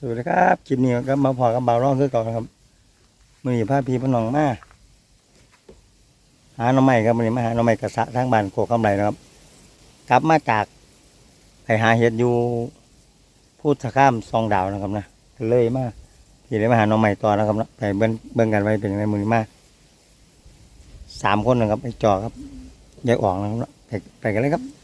สวัสดีครับคลิปนี้ก็มาพอกับเบาร้องคือเก่านะครับมือนี้าพีพนองมาหาหน่อไม้ครับมือนี้มาหาหน่อไม้กระสะทางบ้านโคกำไรนะครับ กลับมาจากไปหาเห็ดอยู่พูดสะข้ามซองดาวนะครับนะเลยมาพี่เลยมาหาหน่อไม้ต่อนะครับนะไปเบิ้งเบิ้งกันไว้เป็นยังไงมือมาสามคนนะครับไอ้จอครับแยายอ่องนะครับไปไปกันเลยครับ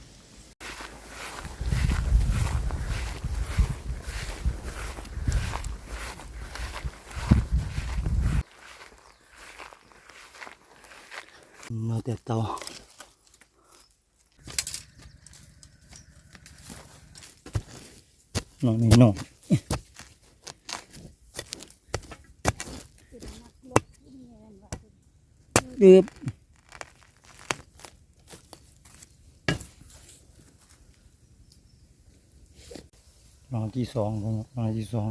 เราแต่เตาน้องนี่น้องดืบน้องที่สองครับน้องที่สอง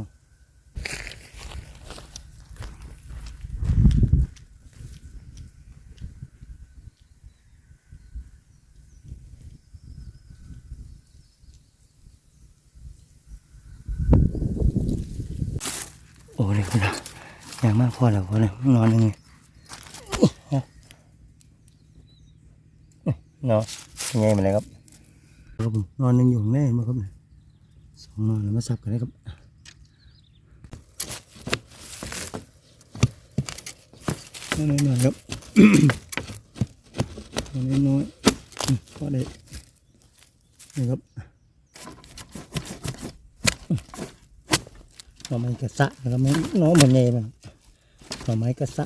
โอ้เลยคุณนะอย่าง มากพอแล้วพอเลยนอนยังไงเนาะยังไงมาเลยครับครับผมนอนหนึ่งอยู่ข้างในมาครับเนี่ยสองนอนแล้วมาสับกันเลยครับนอนนอนครับนอนน้อยๆอืมพอได้นี่ครับหน่อไม้กระสะนะครับแม่น้องมันเนมัน หน่อไม้กระสะ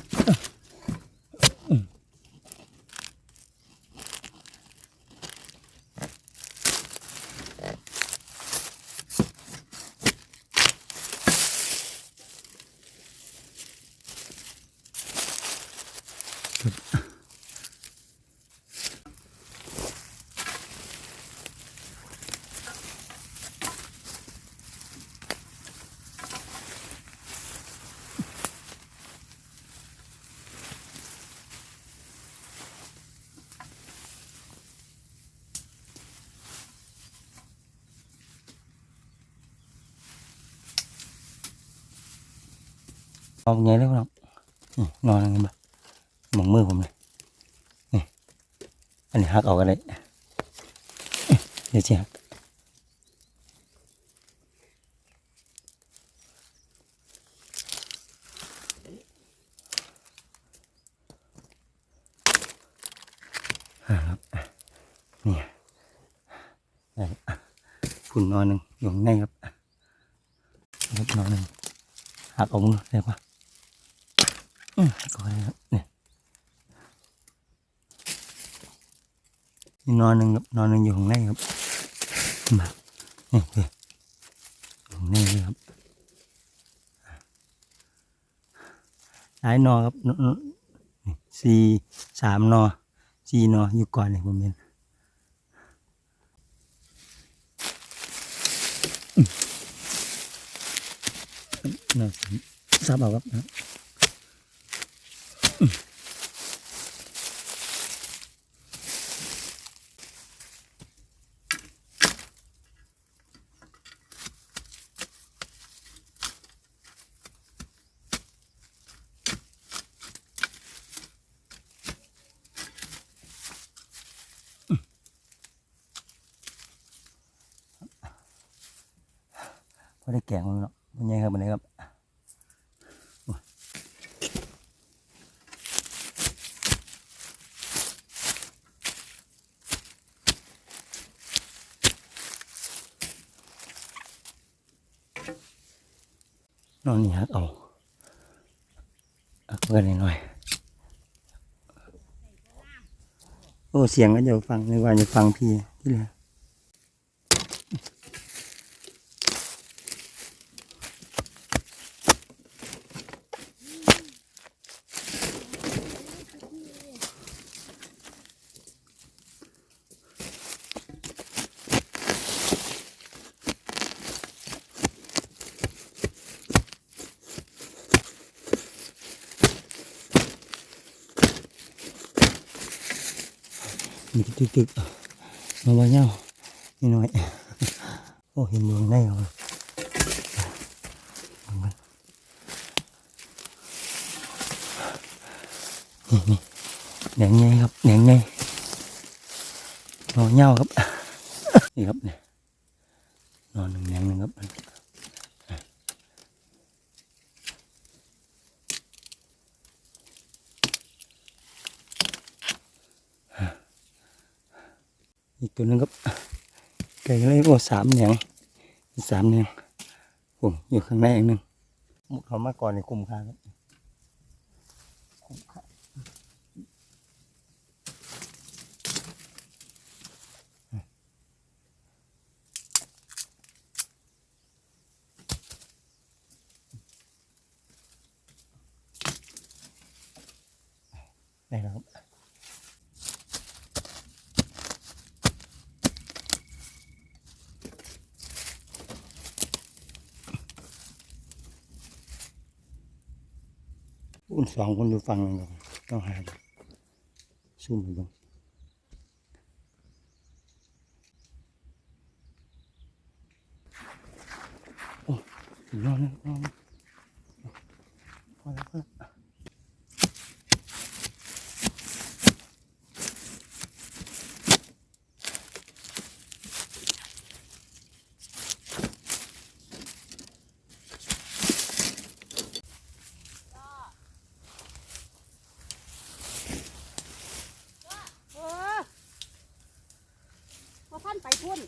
เอาไงแล้วครับนอนยังไงบ้างหมองมือผมเลยนี่อันนี้หักออกกันเลยเดี๋ยวจะหักอ่านี่ฝุ่นนอนหนึ่งอยู่างในครับครับนอนหนึ่งหักออกมือได้ปะ กออกเลยครับเนี่ยนอนหนึ่งครับนอนหนึ่งอยู่ข้างในครับมานี่เดี๋ยวอข้างในเลยครับหลายนอครับนี่สี่สามนอสี่นออยู่ก่อนเลยผมเห็นน่าทราบเอาครับนะ พอได้แกงมันเนาะมันยังครับมันเลยครับ นอนนี่ฮักเอาอักเงินหน่อยโอ้เสียงก็จะฟังในวันจะฟังพี่ที่เหลือ มีตึกตึกมาบ่อยเน่านิดหน่อยโอ้เห็นเมืองได้เหรอเนี่แหนงไงครับแหนงไงนอนเงาครับ นี่ครับเนี่ยนอนหนึ่งแหนงหนึ่งครับ อีกตัวหนึงครับไก่เลยโอ้สามแหนงสามแหนงโอ้อยู่ข้างในอีกหนึ่งมุดเขามาก่อนในกลุ่มค่าครับได้แล้วครับ อุ่นสองคนอยู่ฟังหนึงครับต้องหาซุ่มไปดูโอ้ยนอนนะนอนพอแล้วพอแล้ว เออพอท่านไปพุ่น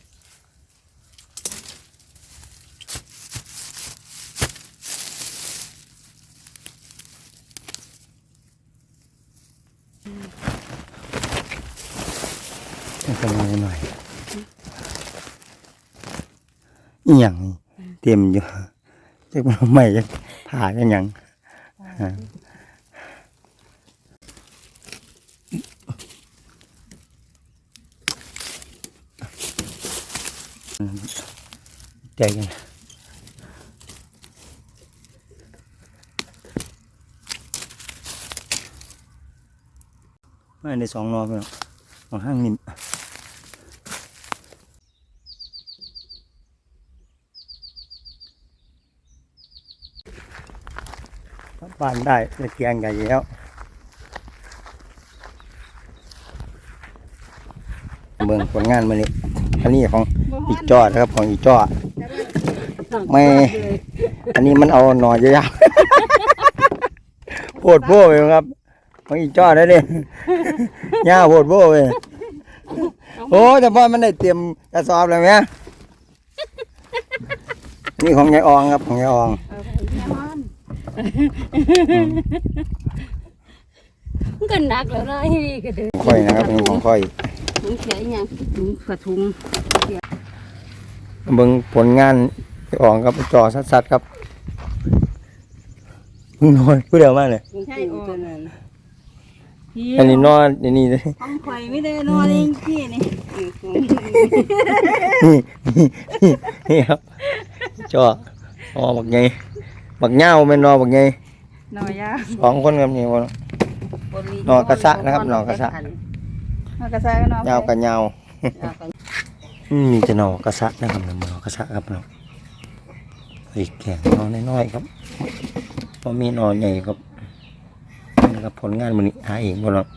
ให้กำลังหน่อยอีหยังเตรียมอยู่จะมาใหม่จะผ่ากันหยังใจกันไม่ได้สองรอบแล้วของห้างนิ่ม บ้านได้ตะเกียงใหญ่แล้วเบิ่งผลงานมานี่อันนี้ของอีจอนะครับของอีจอดไม่ อันนี้มันเอาหน่อยยาวๆโพดโบ้ไปครับ ของอีจอดได้เลยย่าโพดโบ้ไปโอ้แต่พ่อมันได้เตรียมกระสอบแล้วไหมนี่ของยายอองครับของยายออง มันก็หนักแล้วนะไอ้นี่ก็เดินค่อยนะครับเป็นของค่อยถุงเขียยังถุงฝาถุงเบิ่งผลงานที่ออกครับจอสัดๆครับน้อยผู้เดียวมากเลยใช่โอ้นั่นอันนี้นอนอันนี้เลยของข่อยไม่ได้นอนเองพี่นี่นี่นี่นี่นี่ครับจอออบักไง บักเหง้าเป็นนอบักไงนอยยาสองคนครับนี่วันนอกระสะนะครับนอกระสะนอกระสะก็นอนเหง้ากับเหง้าเอาไปอืมมีแต่หนอกระสะนะครับหนอกระสะครับเนาะอีกแข่งนอน้อยๆครับพอมีหนอใหญ่ครับนี่ครับผลงานมันนี้หาเองบ่เนาะ